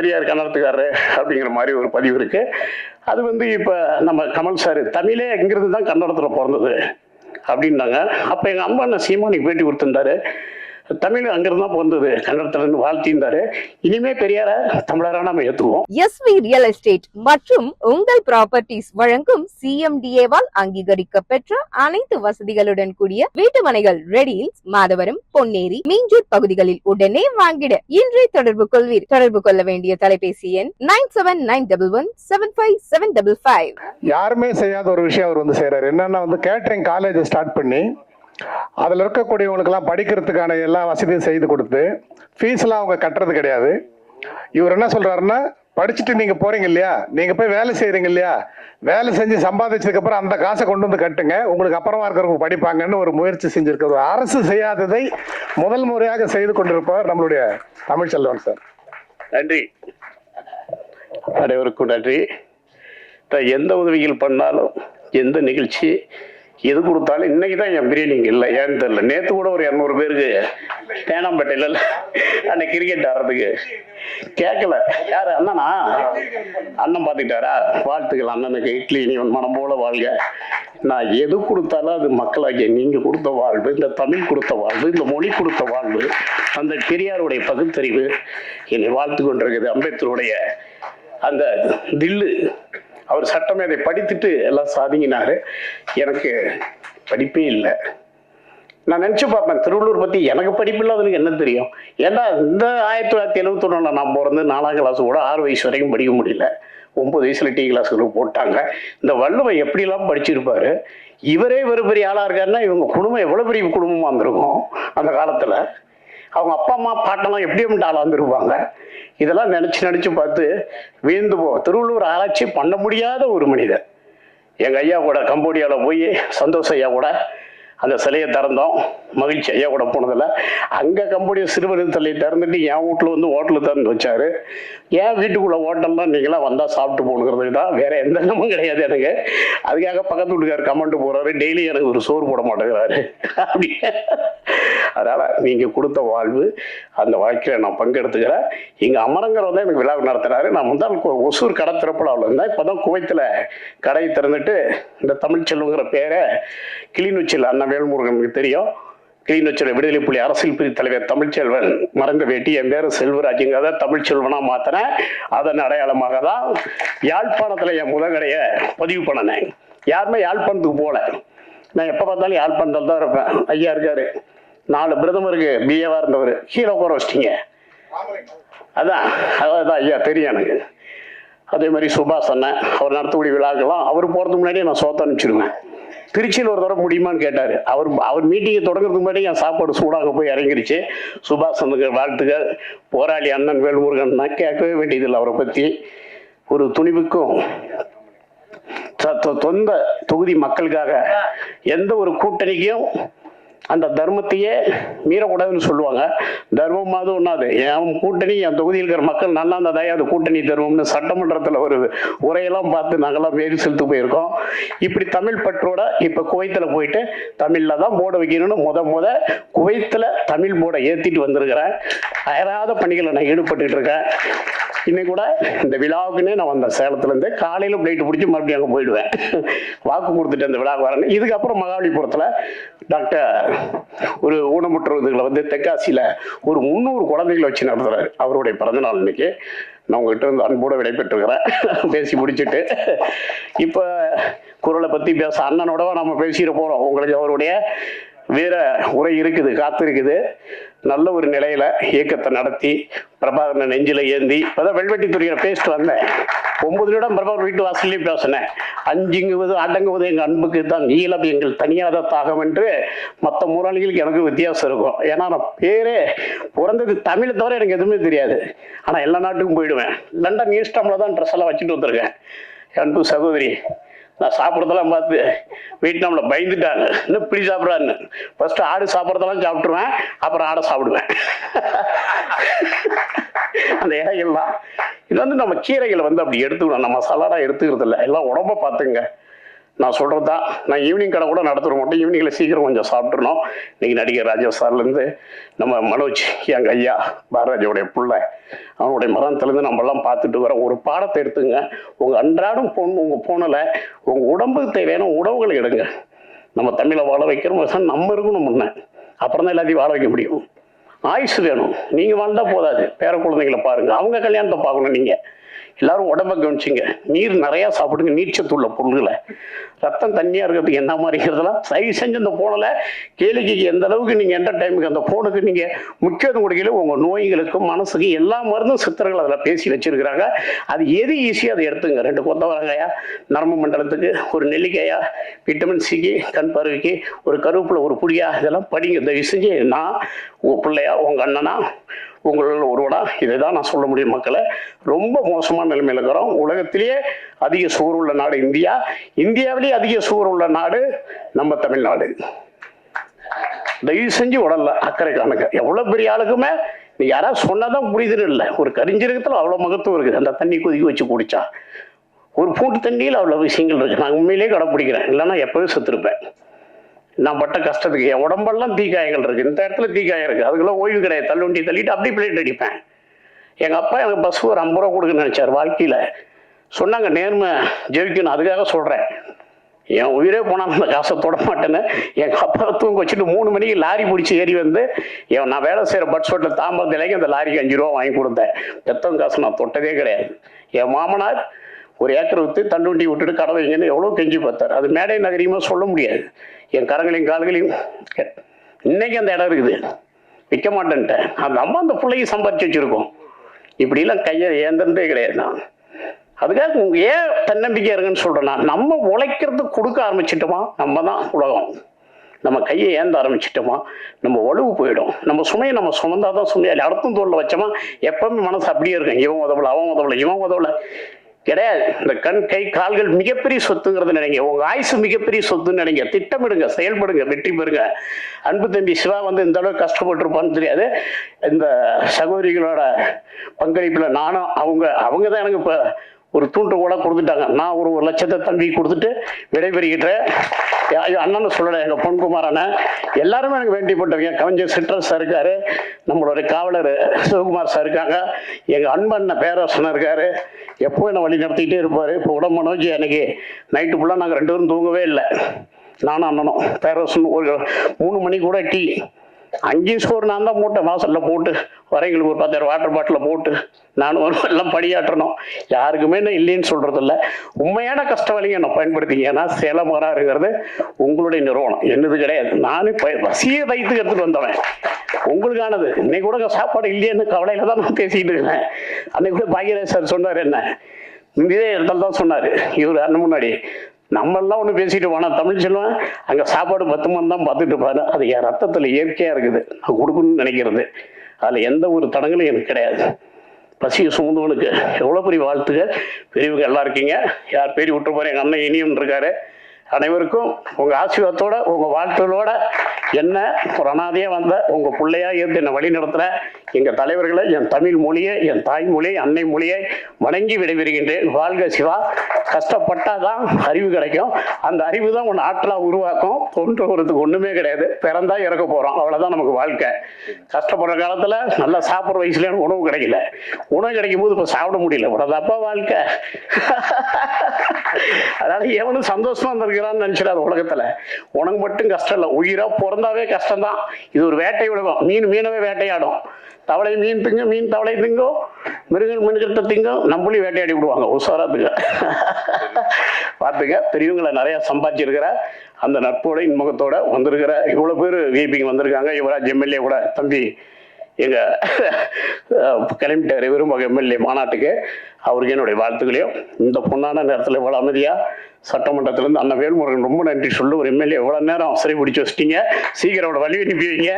பெரியார் கன்னடத்துக்காரரு அப்படிங்கிற மாதிரி ஒரு பதிவு இருக்கு. அது வந்து இப்போ நம்ம கமல் சார் தமிழே இங்கிருந்து தான் கன்னடத்தில் பிறந்தது அப்படின்னாங்க. அப்போ எங்கள் அம்மா என்ன சீமானிக்கு பேட்டி கொடுத்துருந்தாரு? தமிழ் அங்கிருந்து தான் பிறந்தது. கன்னடத்துலேருந்து வாழ்த்தியிருந்தாரு. இனிமே பெரியார தமிழராக நம்ம ஏற்றுவோம் எஸ்வி ரியல் எஸ்டேட் மற்றும் உங்கள் ப்ராப்பர்ட்டிஸ் வழங்கும் சிஎம்டிஏவால் அங்கீகரிக்க பெற்ற அனைத்து வசதிகளுடன் கூடிய வீட்டுமனைகள் ரெடியில் மாதவரம் பொன்னேரி மீஞ்சூர் பகுதிகளில் உடனே வாங்கிட. இன்றே தொடர்பு கொள்வீர். தொடர்பு கொள்ள வேண்டிய தொலைபேசி எண் nine seven nine double one seven five seven double five. யாருமே செய்யாத ஒரு விஷயம் அவர் வந்து செய்றாரு. என்னன்னா வந்து கேட்டரிங் காலேஜ் ஸ்டார்ட் பண்ணி அதில் இருக்கக்கூடியவங்களுக்கெல்லாம் படிக்கிறதுக்கான எல்லா வசதியும் செய்து கொடுத்து ஃபீஸ்லாம் அவங்க கட்டுறது கிடையாது. இவர் என்ன சொல்கிறாருன்னா படிச்சுட்டு நீங்கள் போகிறீங்க இல்லையா? நீங்கள் போய் வேலை செய்கிறீங்க இல்லையா? வேலை செஞ்சு சம்பாதிச்சதுக்கப்புறம் அந்த காசை கொண்டு வந்து கட்டுங்க. உங்களுக்கு அப்புறமா இருக்கிறவங்க படிப்பாங்கன்னு ஒரு முயற்சி செஞ்சுருக்கிறது அரசு செய்யாததை முதல் முறையாக செய்து கொண்டிருப்பவர் நம்மளுடைய தமிழ்ச்செல்வன் சார். நன்றி. அனைவருக்கும் நன்றி. எந்த உதவிகள் பண்ணாலும் எந்த நிகழ்ச்சி எது கொடுத்தாலும் இன்னைக்கு தான் என் பிரியாணி இல்லை. ஏன்னு தெரில நேற்று கூட ஒரு இரநூறு பேருக்கு தேனாம்பேட்டையில் அன்னைக்கு கிரிக்கெட் ஆடுறதுக்கு கேட்கல. யார்? அண்ணனா? அண்ணன் பார்த்துக்கிட்டாரா? வாழ்த்துக்கள் அண்ணனுக்கு. இட்லி நீ உன் மனம் போல வாழ்க. நான் எது கொடுத்தாலும் அது மக்களாகிய நீங்கள் கொடுத்த வாழ்வு இந்த தமிழ் கொடுத்த வாழ்வு இந்த மொழி கொடுத்த வாழ்வு அந்த பெரியாருடைய பகுத்தறிவு என்னை வாழ்த்து கொண்டிருக்குது. அம்பேத்கருடைய அந்த தில்லு அவர் சட்டமேதை படித்துட்டு எல்லாம் சாதிங்கினாரு. எனக்கு படிப்பே இல்லை. நான் நினச்சி பார்ப்பேன் திருவள்ளூர் பற்றி எனக்கு படிப்பு இல்லாதவனுக்கு என்ன தெரியும்? ஏன்னா இந்த ஆயிரத்தி தொள்ளாயிரத்தி எழுபத்தொன்னில் நான் பிறந்து நாலாம் கிளாஸ் கூட ஆறு வயசு வரைக்கும் படிக்க முடியல. ஒம்பது வயசில் டீ கிளாஸ்களுக்கு போட்டாங்க. இந்த வள்ளுவன் எப்படிலாம் படிச்சிருப்பார்? இவரே ஒரு பெரிய ஆளாக இருக்காருன்னா இவங்க குடும்பம் எவ்வளோ பெரிய குடும்பமாக இருந்திருக்கும் அந்த காலத்தில்? அவங்க அப்பா அம்மா பாட்டெல்லாம் எப்படி எப்படி ஆளாக இதெல்லாம் நினச்சி நினச்சி பார்த்து வீழ்ந்து போ. திருவள்ளூர் ஆராய்ச்சி பண்ண முடியாத ஒரு மனிதர். எங்கள் ஐயா கூட கம்போடியாவில் போய் சந்தோஷ் ஐயா கூட அந்த சிலையை திறந்தோம். மகிழ்ச்சி ஐயா கூட போனதில். அங்கே கம்போடியா சிறுவர்கள் சிலையை திறந்துட்டு என் வீட்டில் வந்து ஹோட்டலில் திறந்து வச்சாரு. ஏன் வீட்டுக்குள்ளே ஹோட்டல்லாம் நீங்களாம் வந்தால் சாப்பிட்டு போகணுங்கிறதுக்கு தான். வேற எந்த எண்ணமும் கிடையாது எனக்கு. அதுக்காக பக்கத்து வீட்டுக்கார் கமெண்ட் போகிறாரு டெய்லி எனக்கு ஒரு சோறு போட மாட்டேங்கிறாரு. அப்படி அதனால நீங்கள் கொடுத்த வாழ்வு அந்த வாழ்க்கையில் நான் பங்கெடுத்துக்கிறேன். இங்கே அமரங்கர் வந்து எனக்கு விழா நடத்துறாரு. நான் முதல் ஒசூர் கடை திறப்பலாவில் இருந்தேன் இப்பதான் குவைத்தில் கடையை திறந்துட்டு இந்த தமிழ்ச்செல்வங்கிற பேரை கிளிநொச்சியில் அண்ணன் வேல்முருகனுக்கு தெரியும். கிளிநொச்சியில் விடுதலை புலி அரசியல் பிரிவு தலைவர் தமிழ்ச்செல்வன் மறைந்த வேட்டி என் பேர் செல்வராஜுங்கிறத தமிழ்ச்செல்வனாக மாற்றினேன் அதன் அடையாளமாக தான் யாழ்ப்பாணத்தில் என் முதங்கடையை பதிவு பண்ணினேன். யாருமே யாழ்ப்பாணத்துக்கு போகல. நான் எப்போ பார்த்தாலும் யாழ்ப்பாணத்தில் தான் இருப்பேன். ஐயா இருக்காரு. நாலு பிரதமருக்கு பிஏவாக இருந்தவர். ஹீரோ உட்கார வச்சிட்டீங்க. அதான் அதான் ஐயா தெரியும் எனக்கு. அதே மாதிரி சுபாஷ் அண்ணன் அவர் நடத்தக்கூடிய விழாக்கெல்லாம் அவர் போகிறதுக்கு முன்னாடியே நான் சோத்த அனுப்பிச்சிடுவேன் திருச்சியில் ஒரு தடவை முடியுமான்னு கேட்டார். அவர் அவர் மீட்டிங்கை தொடங்குறதுக்கு முன்னாடி என் சாப்பாடு சூடாக போய் இறங்கிருச்சு. சுபாஷ் சந்திர வாழ்த்துக்கள். போராளி அண்ணன் வேல்முருகன் நான் கேட்கவே வேண்டியதில்லை அவரை பற்றி ஒரு துணிவுக்கும் சொந்த தொகுதி மக்களுக்காக எந்த ஒரு கூட்டணிக்கும் அந்த தர்மத்தையே மீறக்கூடாதுன்னு சொல்லுவாங்க. தர்மம் அது ஒன்றாது என் கூட்டணி என் தொகுதியில் இருக்கிற மக்கள் நல்லா இருந்ததாயே அது கூட்டணி தர்மம்னு சட்டமன்றத்தில் ஒரு உரையெல்லாம் பார்த்து நாங்களாம் மேரி செலுத்து போயிருக்கோம். இப்படி தமிழ் பற்றோட இப்போ குவைத்தில் போயிட்டு தமிழில் தான் போட வைக்கணும்னு முத முத குவைத்தில் தமிழ் போர்டை ஏற்றிட்டு வந்திருக்கிறேன். அயராத பணிகளை நான் ஈடுபட்டுட்டு இருக்கேன். இன்னைக்கு கூட இந்த விழாவுக்குன்னே நான் வந்தேன். சேலத்துலேருந்து காலையில் பிளைட்டு பிடிச்சி மறுபடியும் அங்கே போயிடுவேன். வாக்கு கொடுத்துட்டு அந்த விழாவுக்கு வரேன் இதுக்கப்புறம் மகாபலிபுரத்தில் டாக்டர் ஒரு ஊனமுற்றவர்களை வந்து தெற்காசியில் ஒரு முந்நூறு குழந்தைகளை வச்சு நடத்துகிறாரு அவருடைய பிறந்தநாள் இன்னைக்கு. நான் உங்ககிட்ட இருந்து அன்போடு விடைபெற்றுக்கிறேன் பேசி முடிச்சுட்டு. இப்போ குரலை பற்றி பேச அண்ணனோட நம்ம பேசிட போகிறோம் உங்களுக்கு அவருடைய வீர உரை இருக்குது காத்திருக்குது. நல்ல ஒரு நிலையில இயக்கத்தை நடத்தி பிரபாகரன் நெஞ்சில ஏந்தி இப்பதான் வெல்வெட்டி துறையில பேசிட்டு வந்தேன். ஒன்பது நிமிடம் பிரபாகர் வீட்டு வாசல்லையும் பேசினேன். அஞ்சுங்குவது அடங்குவது எங்கள் அன்புக்கு தான் நீளம் எங்கள் தனியாத தாகம் என்று மற்ற மூலாளிகளுக்கு எனக்கு வித்தியாசம் இருக்கும். ஏன்னா நான் பேரே பிறந்தது தமிழை தவிர எனக்கு எதுவுமே தெரியாது. ஆனால் எல்லா நாட்டுக்கும் போயிடுவேன். லண்டன் ஈஸ்டாமில் தான் ட்ரெஸ் எல்லாம் வச்சுட்டு வந்திருக்கேன். என் அன்பு சகோதரி நான் சாப்பிட்றதெல்லாம் பார்த்து வீட்டில் பயந்துட்டாங்க. இன்னும் இப்படி சாப்பிட்றான்னு ஃபஸ்ட்டு ஆடு சாப்பிட்றதெல்லாம் சாப்பிட்ருவேன் அப்புறம் ஆடை சாப்பிடுவேன். அந்த இலைகள்லாம். இது வந்து நம்ம கீரைகளை வந்து அப்படி எடுத்துக்கணும். நம்ம சலாடாக எடுத்துக்கிறது இல்லை எல்லாம் உடம்ப பார்த்துங்க நான் சொல்கிறது தான். நான் ஈவினிங் கடை கூட நடத்துகிற மாட்டோம் ஈவினிங்கில் சீக்கிரம் கொஞ்சம் சாப்பிட்றணும் இன்றைக்கி நடிகர் ராஜா சார்லேருந்து நம்ம மனோஜ் எங்கள் ஐயா பாரராஜோடைய பிள்ளை அவனுடைய மரணத்துலேருந்து நம்மளாம் பார்த்துட்டு வரோம் ஒரு பாடத்தை எடுத்துங்க. உங்கள் அன்றாடம் பொண்ணு உங்கள் போனில் உங்கள் உடம்புக்கு தேவையான உணவுகளை எடுங்க. நம்ம தமிழை வாழ வைக்கிறோம். நம்ம இருக்கணும் முன்ன. அப்புறம் தான் எல்லாத்தையும் வாழ வைக்க முடியும். ஆயுசு வேணும். நீங்கள் வாழ்ந்தால் போதாது. பேர குழந்தைங்களை பாருங்கள் அவங்க கல்யாணத்தை பார்க்கணும் நீங்கள் எல்லாரும் உடம்ப கவனிச்சிங்க. நீர் நிறையா சாப்பிடுங்க நீச்சத்துள்ள பொருள்களை. ரத்தம் தண்ணியாக இருக்கிறதுக்கு என்ன மாதிரி இருக்கிறதெல்லாம் தயவு செஞ்சு அந்த ஃபோனில் கேளிக்கைக்கு எந்த அளவுக்கு நீங்கள் எந்த டைமுக்கு அந்த ஃபோனுக்கு நீங்கள் முக்கியத்துவம் கொடுக்கல உங்கள் நோய்களுக்கும் மனசுக்கு எல்லா மருந்தும் சித்தர்கள் அதில் பேசி வச்சிருக்கிறாங்க. அது எது ஈஸியாக அதை எடுத்துங்க. ரெண்டு கொத்தவரங்காயா நரம்பு மண்டலத்துக்கு ஒரு நெல்லிக்காயா விட்டமின் சிக்கு கண் பருவிக்கு ஒரு கருவேப்பிலை ஒரு புளியா இதெல்லாம் படிங்க. தயவு செஞ்சு நான் உங்கள் பிள்ளையா உங்கள் அண்ணனா உங்களில் ஒருவனா? இதை தான் நான் சொல்ல முடியும் மக்களை. ரொம்ப மோசமான நிலைமையில் இருக்கிறோம். உலகத்திலேயே அதிக சுவர் உள்ள நாடு இந்தியா. இந்தியாவிலேயே அதிக சுவர் உள்ள நாடு நம்ம தமிழ்நாடு. தயவு செஞ்சு உடல்ல அக்கறை காணுங்க. எவ்வளோ பெரிய ஆளுக்குமே நீ யாராவது சொன்னாதான் புரியுதுன்னு இல்லை. ஒரு கரிஞ்சிருக்கத்தில் அவ்வளோ மகத்துவம் இருக்குது. அந்த தண்ணி கொதிக்க வச்சு குடிச்சா. ஒரு பூட்டு தண்ணியில் அவ்வளோ விஷயங்கள் இருக்குது நான் உண்மையிலேயே கடைப்பிடிக்கிறேன். இல்லைன்னா எப்போவே செத்துருப்பேன். நான் பட்ட கஷ்டத்துக்கு என் உடம்பெல்லாம் தீக்காயங்கள் இருக்கு. இந்த இடத்துல தீக்காயம் இருக்கு. அதுக்கெல்லாம் ஓய்வு கிடையாது. தள்ளுண்டி தள்ளிட்டு அப்படி பிளேட் அடிப்பேன். எங்க அப்பா எனக்கு பஸ் ஒரு ஐம்பது ரூபா கொடுக்குன்னு நினைச்சார் வாழ்க்கையில. சொன்னாங்க நேர்மை ஜெயிக்கணும். அதுக்காக சொல்றேன். என் உயிரே போனால் அந்த காசை தொட மாட்டேன்னு. எங்க அப்பா தூங்க வச்சுட்டு மூணு மணிக்கு லாரி பிடிச்சி ஏறி வந்து என் நான் வேலை செய்கிற பட் ஷோட்டில் தாம்பரத்துலேயும் அந்த லாரிக்கு அஞ்சு ரூபா வாங்கி கொடுத்தேன். பெத்தவங்க காசு நான் தொட்டதே கிடையாது. என் மாமனார் ஒரு ஏக்கர் விற்று தண்டுவண்டி விட்டுட்டு கடை எவ்வளோ கெஞ்சி பார்த்தார். அது மேடை நகரியமாக சொல்ல முடியாது. என் கரங்களையும் கால்களையும் இன்னைக்கு அந்த இடம் இருக்குது. விற்க மாட்டேன்ட்டேன் அந்த அம்மா அந்த பிள்ளையும் சம்பாரிச்சு வச்சுருக்கோம். இப்படிலாம் கையை ஏந்திரதே கிடையாது நான். அதுக்காக ஏன் தன்னம்பிக்கை இருங்கன்னு சொல்கிறேன்னா நம்ம உழைக்கிறது கொடுக்க ஆரம்பிச்சிட்டோமா? நம்ம தான் உலகம். நம்ம கையை ஏந்த ஆரம்பிச்சிட்டோமா? நம்ம வலுவு போயிடும். நம்ம சுமையை நம்ம சுமந்தாதான் சுமையால் அடுத்தும் தோல்ல வச்சோமா? எப்பவுமே மனசு அப்படியே இருக்கும். இவன் உதவலை அவன் உதவலை இவன் உதவலை. கிடையாது. இந்த கண் கை கால்கள் மிகப்பெரிய சொத்துங்கிறது நினைங்க. உங்க ஆயுசு மிகப்பெரிய சொத்துன்னு நினைங்க. திட்டமிடுங்க செயல்படுங்க வெற்றி பெறுங்க. அன்பு தம்பி சிவா வந்து இந்த அளவுக்கு கஷ்டப்பட்டிருப்பான்னு தெரியாது. இந்த சகோதரிகளோட பங்களிப்புல நானும் அவங்க அவங்க தான் எனக்கு இப்போ ஒரு தூண்டுகூட கொடுத்துட்டாங்க. நான் ஒரு ஒரு லட்சத்தை தம்பி கொடுத்துட்டு விடைபெறுகிட்டேன் ஐயோ அண்ணன் சொல்லலை எங்கள் பொன்குமார் அண்ணன். எல்லாருமே எனக்கு வேண்டிப்பட்டவங்க கவிஞர் சிட்ரஸ் சார் இருக்காரு. நம்மளுடைய காவலர் சிவகுமார் சார் இருக்காங்க. எங்கள் அன்பண்ண பேரரசன் இருக்காரு. எப்போ என்னை வழி நடத்திக்கிட்டே இருப்பார். இப்போ உடம்பு மனோஜ் எனக்கு நைட்டு ஃபுல்லாக நாங்கள் ரெண்டு பேரும் தூங்கவே இல்லை. நானும் அண்ணனும். பேரரசன் ஒரு மூணு மணி கூட டீ அங்கேயும் சோறு நான் தான் போட்டேன். வாசலில் போட்டு வரைங்களுக்கு ஒரு பத்தாயிரம் வாட்டர் பாட்டிலில் போட்டு நானும் ஒரு எல்லாம் படியாற்றணும். யாருக்குமே நான் இல்லைன்னு சொல்கிறது இல்லை உண்மையான கஷ்ட வலிங்க நான் பயன்படுத்திங்க ஏன்னா சேலமரா இருக்கிறது உங்களுடைய நிறுவனம். என்னது கிடையாது. நானும் ப- வசிய வயிற்றுக்கு எடுத்துகிட்டு வந்தவன். உங்களுக்கானது. இன்னைக்கு கூட சாப்பாடு இல்லையேன்னு கவலையில் தான் நான் பேசிக்கிட்டு இருக்கேன். அன்னைக்கு கூட பாக்யராஜ் சார் சொன்னார் என்ன? இதே இடத்துல தான் சொன்னார். இவர் அண்ணன் முன்னாடி. நம்மெல்லாம் ஒன்று பேசிட்டு போனால் தமிழ் சொல்லுவேன் அங்கே சாப்பாடு பத்து தான் பார்த்துட்டு பாரு அது என் ரத்தத்தில் இயற்கையாக இருக்குது. நான் கொடுக்கணும்னு நினைக்கிறது. அதில் எந்த ஒரு தடங்களும் எனக்கு கிடையாது. பசியை சுமந்தவனுக்கு எவ்வளோ பெரிய வாழ்த்துகள். பெரியவங்க எல்லாம் இருக்கீங்க. யார் பேரி விட்டு போகிறேன் எங்கள் அண்ணன் இனியும் இருக்காரு. அனைவருக்கும் உங்கள் ஆசீர்வாதத்தோட உங்கள் வாழ்த்துகளோட என்ன? ஒரு வந்த உங்கள் பிள்ளையா இருந்து என்னை வழி நடத்துற எங்கள் தலைவர்களை என் தமிழ் மொழியை என் தாய்மொழி அன்னை மொழியை வணங்கி விடைபெறுகின்றேன். வாழ்க சிவா. கஷ்டப்பட்டாதான் அறிவு கிடைக்கும். அந்த அறிவு தான் உன் ஆற்றலா உருவாக்கும். தோன்றுவதுக்கு ஒன்றுமே கிடையாது. பிறந்தா இறக்க போறோம். அவ்வளோதான் நமக்கு வாழ்க்கை. கஷ்டப்படுற காலத்தில் நல்லா சாப்பிட்ற வயசுல உணவு கிடைக்கல. உணவு கிடைக்கும் போது இப்போ சாப்பிட முடியல. உடனப்பா வாழ்க்கை? அதனால எவனும் சந்தோஷமா இருந்திருக்கிறான்னு நினைச்சிடாது உலகத்துல. உனக்கு மட்டும் கஷ்டம் இல்லை. உயிரா பிறந்தாவே கஷ்டம்தான். இது ஒரு வேட்டை உலகம். மீன் மீனவே வேட்டையாடும். தவளை மீன் திங்கும் மீன் தவளை திங்கும் மிருகன் மிருகத்தை திங்கும் நம்மளையும் வேட்டையாடி விடுவாங்க. உசாராத்துக்கு பார்த்துங்க பெரியவங்களை நிறைய சம்பாதிச்சிருக்கிற அந்த நட்போட இன்முகத்தோட வந்திருக்கிற இவ்வளோ பேர் விஐபிங்க வந்திருக்காங்க. யுவராஜ் எம்எல்ஏ கூட தம்பி எங்கள் அஹ், கிளம்பிட்டார். எம்எல்ஏ மாநாட்டுக்கு. அவருக்கு என்னுடைய வாழ்த்துக்களையும். இந்த பொண்ணான நேரத்தில் இவ்வளோ அமைதியாக சட்டமன்றத்திலேருந்து அண்ணன் வேல்முருகன் ரொம்ப நன்றி சொல்லு ஒரு எம்எல்ஏ இவ்வளோ நேரம் சிறை பிடிச்சி வச்சிட்டீங்க. சீக்கிரம் வழி அனுப்பி வைங்க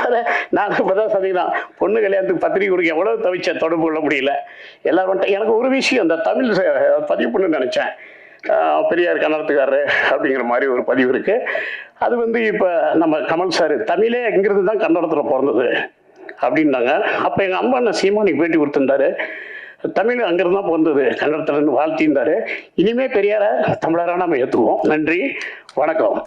அதை நாங்கள் இப்போ தான் சந்திக்கலாம் பொண்ணு கல்யாணத்துக்கு பத்திரிக்கை கொடுக்க எவ்வளோ தவிச்ச தொடர்பு கொள்ள முடியல. எல்லாரும் எனக்கு ஒரு விஷயம் இந்த தமிழ் பதிவு பண்ணு நினச்சேன். பெரியார் கன்னடத்துக்காரரு அப்படிங்கிற மாதிரி ஒரு பதிவு இருக்குது அது வந்து இப்போ நம்ம கமல் சார் தமிழே இங்கிருந்து தான் கன்னடத்தில் பிறந்தது. அப்படின்னாங்க. அப்போ எங்கள் அம்மா என்ன சீமானுக்கு பேட்டி கொடுத்துருந்தாரு. தமிழ் அங்கிருந்து தான் பிறந்தது கன்னடத்துலேருந்து வாழ்த்தியிருந்தாரு இனிமே பெரியார தமிழரா நம்ம ஏற்றுவோம் நன்றி. வணக்கம்.